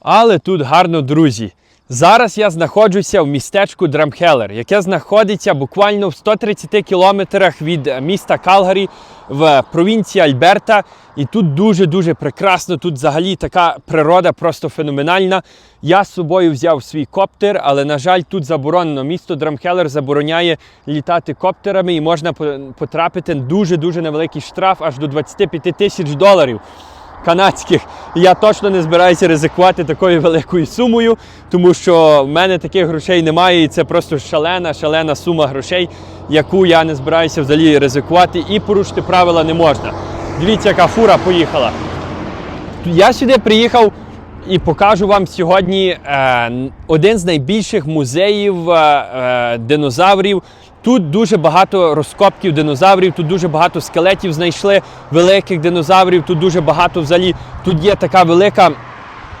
Але тут гарно, друзі. Зараз я знаходжуся в містечку Драмхелер, яке знаходиться буквально в 130 кілометрах від е, міста Калгарі в провінції Альберта. І тут дуже-дуже прекрасно. Тут взагалі така природа просто феноменальна. Я з собою взяв свій коптер, але, на жаль, тут заборонено. Місто Драмхелер забороняє літати коптерами і можна по- потрапити дуже-дуже невеликий штраф аж до 25 тисяч доларів канадських. Я точно не збираюся ризикувати такою великою сумою, тому що в мене таких грошей немає, і це просто шалена, шалена сума грошей, яку я не збираюся взагалі ризикувати, і порушити правила не можна. Дивіться, яка фура поїхала. Я сюди приїхав і покажу вам сьогодні е, один з найбільших музеїв е, е, динозаврів. Тут дуже багато розкопків динозаврів, тут дуже багато скелетів знайшли великих динозаврів, тут дуже багато взагалі. Тут є така велика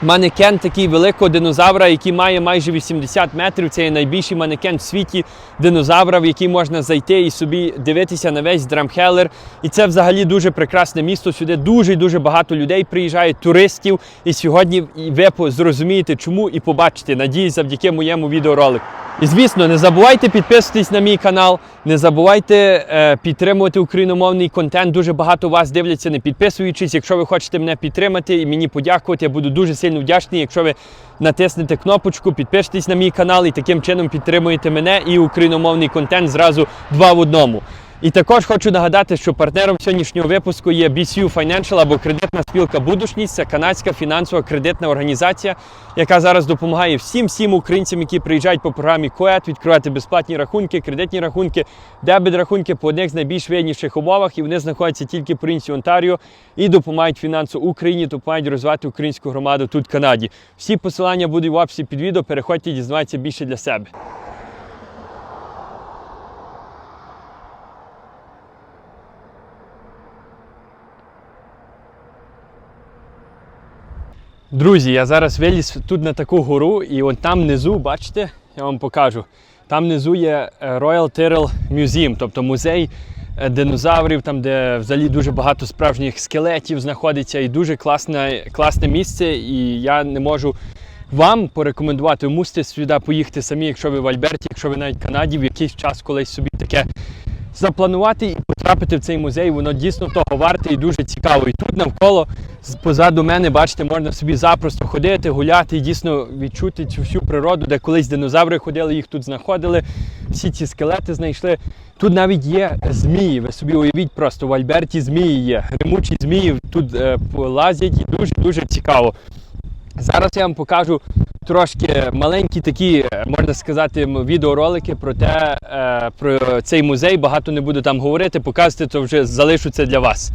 манекен такий великого динозавра, який має майже 80 метрів. Це є найбільший манекен в світі динозавра, в який можна зайти і собі дивитися на весь Драмхелер. І це взагалі дуже прекрасне місто. Сюди дуже дуже багато людей приїжджають, туристів. І сьогодні ви зрозумієте, чому і побачите. Надіюсь, завдяки моєму відеоролику. І звісно, не забувайте підписуватись на мій канал, не забувайте е, підтримувати україномовний контент. Дуже багато вас дивляться, не підписуючись. Якщо ви хочете мене підтримати і мені подякувати, я буду дуже сильно вдячний, якщо ви натиснете кнопочку, підпишетесь на мій канал і таким чином підтримуєте мене і україномовний контент зразу два в одному. І також хочу нагадати, що партнером сьогоднішнього випуску є BCU Financial або кредитна спілка Будушність. Це канадська фінансова кредитна організація, яка зараз допомагає всім всім українцям, які приїжджають по програмі КОЕТ, відкривати безплатні рахунки, кредитні рахунки, дебет рахунки по одних з найбільш вигідніших умовах. І вони знаходяться тільки в провінції Онтаріо і допомагають фінансово Україні, допомагають розвивати українську громаду тут в Канаді. Всі посилання будуть в описі під відео. Переходьте і дізнавайтеся більше для себе. Друзі, я зараз виліз тут на таку гору, і от там внизу, бачите, я вам покажу. Там внизу є е, Royal Tyrrell Museum, тобто музей е, динозаврів, там де взагалі дуже багато справжніх скелетів знаходиться, і дуже класне, класне місце. І я не можу вам порекомендувати. Мусите сюди поїхати самі, якщо ви в Альберті, якщо ви навіть в Канаді, в якийсь час колись собі таке запланувати і потрапити в цей музей. Воно дійсно того варте і дуже цікаво. І тут навколо позаду мене, бачите, можна собі запросто ходити, гуляти і дійсно відчути цю всю природу, де колись динозаври ходили, їх тут знаходили, всі ці скелети знайшли. Тут навіть є змії. Ви собі уявіть просто в Альберті змії є. Гримучі змії тут е, лазять і дуже дуже цікаво. Зараз я вам покажу трошки маленькі такі, е, можна сказати, відеоролики про те, е, про цей музей. Багато не буду там говорити, показувати, то вже залишу це для вас.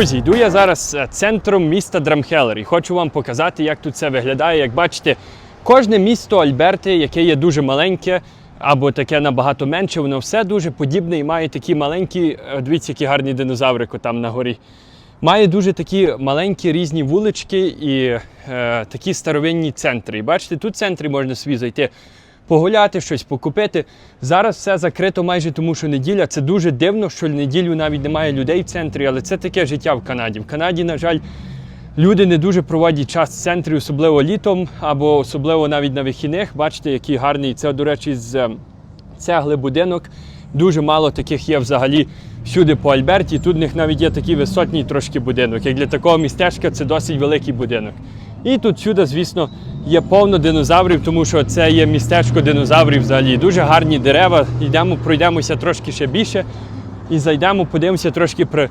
Друзі, йду я зараз е, центром міста Драмхелер і хочу вам показати, як тут це виглядає. Як бачите, кожне місто Альберти, яке є дуже маленьке або таке набагато менше, воно все дуже подібне і має такі маленькі, е, дивіться, які гарні динозаврики там на горі. Має дуже такі маленькі різні вулички і е, такі старовинні центри. І бачите, тут центрі можна собі зайти погуляти, щось покупити. Зараз все закрито майже тому, що неділя. Це дуже дивно, що неділю навіть немає людей в центрі, але це таке життя в Канаді. В Канаді, на жаль, люди не дуже проводять час в центрі, особливо літом, або особливо навіть на вихідних. Бачите, який гарний. Це, до речі, з е, цегли будинок. Дуже мало таких є взагалі всюди по Альберті. Тут в них навіть є такий висотній трошки будинок. Як для такого містечка це досить великий будинок. І тут сюди, звісно, є повно динозаврів, тому що це є містечко динозаврів взагалі. Дуже гарні дерева. Йдемо, пройдемося трошки ще більше і зайдемо, подивимося трошки про.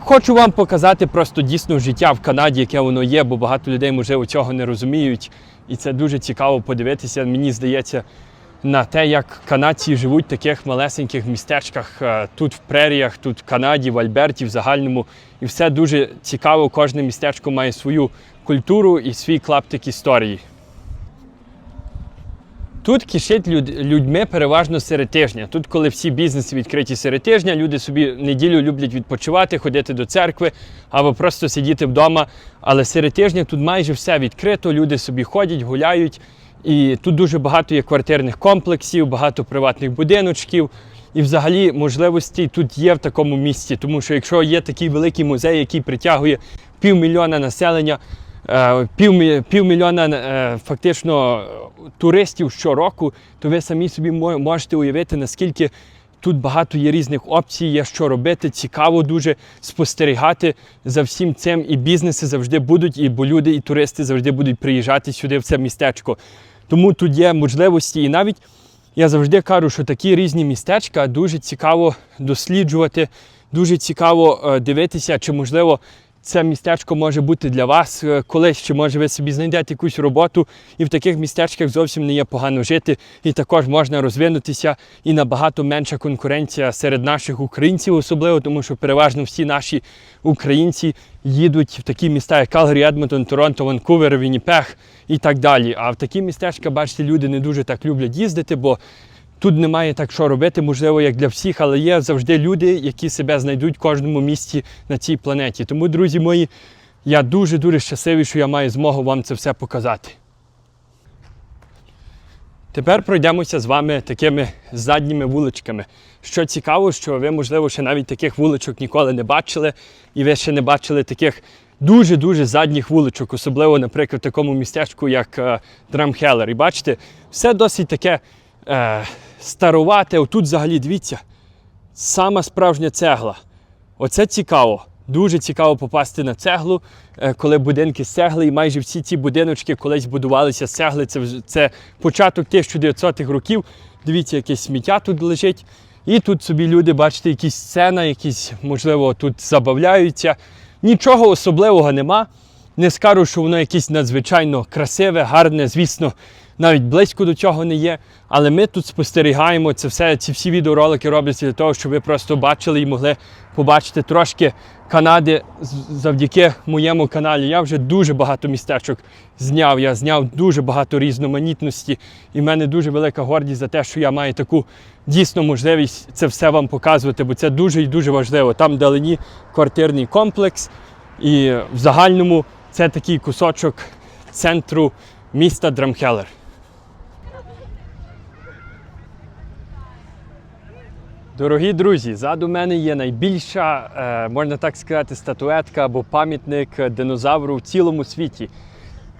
Хочу вам показати просто дійсно життя в Канаді, яке воно є, бо багато людей, можливо, цього не розуміють. І це дуже цікаво подивитися. Мені здається, на те, як канадці живуть в таких малесеньких містечках, е, тут в преріях, тут в Канаді, в Альберті, в загальному. І все дуже цікаво. Кожне містечко має свою культуру і свій клаптик історії. Тут кишить люд, людьми переважно серед тижня. Тут, коли всі бізнеси відкриті серед тижня, люди собі неділю люблять відпочивати, ходити до церкви або просто сидіти вдома. Але серед тижня тут майже все відкрито, люди собі ходять, гуляють. І тут дуже багато є квартирних комплексів, багато приватних будиночків. І взагалі можливості тут є в такому місці, тому що якщо є такий великий музей, який притягує півмільйона населення, півмільйона е, фактично е, туристів щороку, то ви самі собі можете уявити, наскільки тут багато є різних опцій, є що робити, цікаво дуже спостерігати за всім цим. І бізнеси завжди будуть, і бо люди, і туристи завжди будуть приїжджати сюди в це містечко. Тому тут є можливості, і навіть я завжди кажу, що такі різні містечка дуже цікаво досліджувати, дуже цікаво е, дивитися, чи можливо це містечко може бути для вас е, колись, чи може ви собі знайдете якусь роботу, і в таких містечках зовсім не є погано жити, і також можна розвинутися, і набагато менша конкуренція серед наших українців, особливо тому, що переважно всі наші українці їдуть в такі міста, як Калгарі, Едмонтон, Торонто, Ванкувер, Вінніпег і так далі. А в такі містечка, бачите, люди не дуже так люблять їздити, бо Тут немає так, що робити, можливо, як для всіх, але є завжди люди, які себе знайдуть в кожному місці на цій планеті. Тому, друзі мої, я дуже-дуже щасливий, що я маю змогу вам це все показати. Тепер пройдемося з вами такими задніми вуличками. Що цікаво, що ви, можливо, ще навіть таких вуличок ніколи не бачили, і ви ще не бачили таких дуже-дуже задніх вуличок, особливо, наприклад, в такому містечку, як е, Драмхелер. І бачите, все досить таке е, старувате. Отут взагалі дивіться, сама справжня цегла. Оце цікаво. Дуже цікаво попасти на цеглу, е, коли будинки з цегли, і майже всі ці будиночки колись будувалися з цегли. Це, це початок 1900-х років. Дивіться, якесь сміття тут лежить. І тут собі люди, бачите, якісь сцена, якісь, можливо, тут забавляються. Нічого особливого нема. Не скажу, що воно якесь надзвичайно красиве, гарне, звісно, навіть близько до цього не є. Але ми тут спостерігаємо це все, ці всі відеоролики робляться для того, щоб ви просто бачили і могли побачити трошки Канади завдяки моєму каналі. Я вже дуже багато містечок зняв. Я зняв дуже багато різноманітності, і в мене дуже велика гордість за те, що я маю таку дійсно можливість це все вам показувати, бо це дуже і дуже важливо. Там вдалині квартирний комплекс, і в загальному це такий кусочок центру міста Драмхелер. Дорогі друзі, ззаду мене є найбільша, е, можна так сказати, статуетка або пам'ятник динозавру в цілому світі.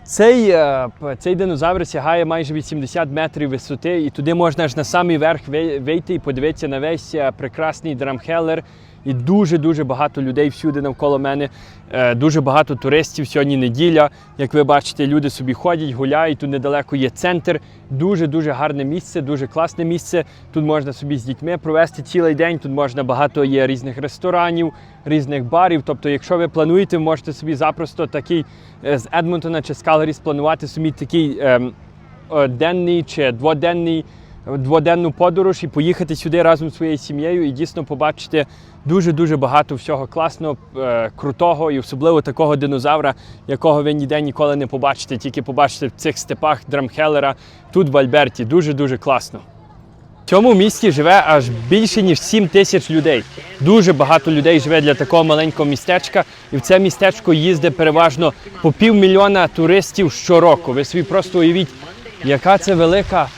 Цей, е, цей динозавр сягає майже 80 метрів висоти, і туди можна ж на самий верх вийти і подивитися на весь е, прекрасний Драмхелер. І дуже-дуже багато людей всюди навколо мене. Е, Дуже багато туристів. Сьогодні неділя. Як ви бачите, люди собі ходять, гуляють. Тут недалеко є центр. Дуже-дуже гарне місце, дуже класне місце. Тут можна собі з дітьми провести цілий день. Тут можна багато є різних ресторанів, різних барів. Тобто, якщо ви плануєте, можете собі запросто такий е, з Едмонтона чи з Калгарі спланувати собі такий ем, е, денний чи дводенний дводенну подорож і поїхати сюди разом з своєю сім'єю і дійсно побачити дуже-дуже багато всього класного, е, крутого і особливо такого динозавра, якого ви ніде ніколи не побачите, тільки побачите в цих степах Драмхелера тут в Альберті. Дуже-дуже класно. В цьому місті живе аж більше ніж 7 тисяч людей. Дуже багато людей живе для такого маленького містечка, і в це містечко їздить переважно по півмільйона туристів щороку. Ви собі просто уявіть, яка це велика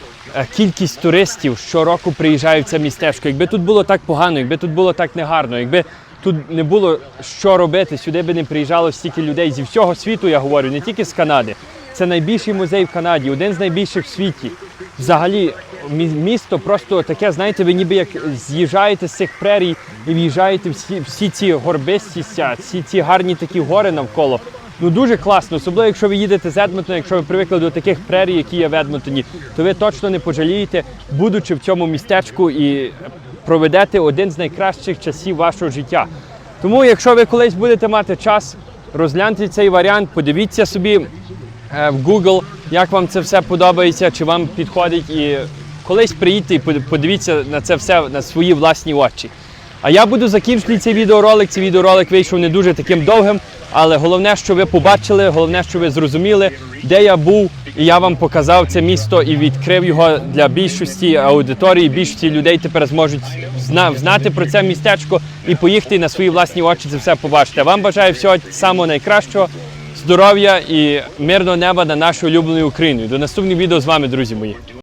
кількість туристів щороку приїжджають в це містечко. Якби тут було так погано, якби тут було так негарно, якби тут не було що робити, сюди би не приїжджало стільки людей зі всього світу, я говорю, не тільки з Канади. Це найбільший музей в Канаді, один з найбільших в світі. Взагалі, місто просто таке, знаєте, ви ніби як з'їжджаєте з цих прерій і в'їжджаєте всі, всі ці горбистістя, всі ці гарні такі гори навколо. Ну дуже класно, особливо якщо ви їдете з Едмонтона, якщо ви привикли до таких прерій, які є в Едмонтоні, то ви точно не пожалієте, будучи в цьому містечку і проведете один з найкращих часів вашого життя. Тому, якщо ви колись будете мати час, розгляньте цей варіант, подивіться собі е, в Google, як вам це все подобається, чи вам підходить, і колись приїдьте і подивіться на це все на свої власні очі. А я буду закінчувати цей відеоролик. Цей відеоролик вийшов не дуже таким довгим, але головне, що ви побачили, головне, що ви зрозуміли, де я був, і я вам показав це місто і відкрив його для більшості аудиторії. Більшості людей тепер зможуть знати про це містечко і поїхати на свої власні очі це все побачити. Вам бажаю всього самого найкращого, здоров'я і мирного неба на нашу улюбленою Україною. До наступних відео з вами, друзі мої.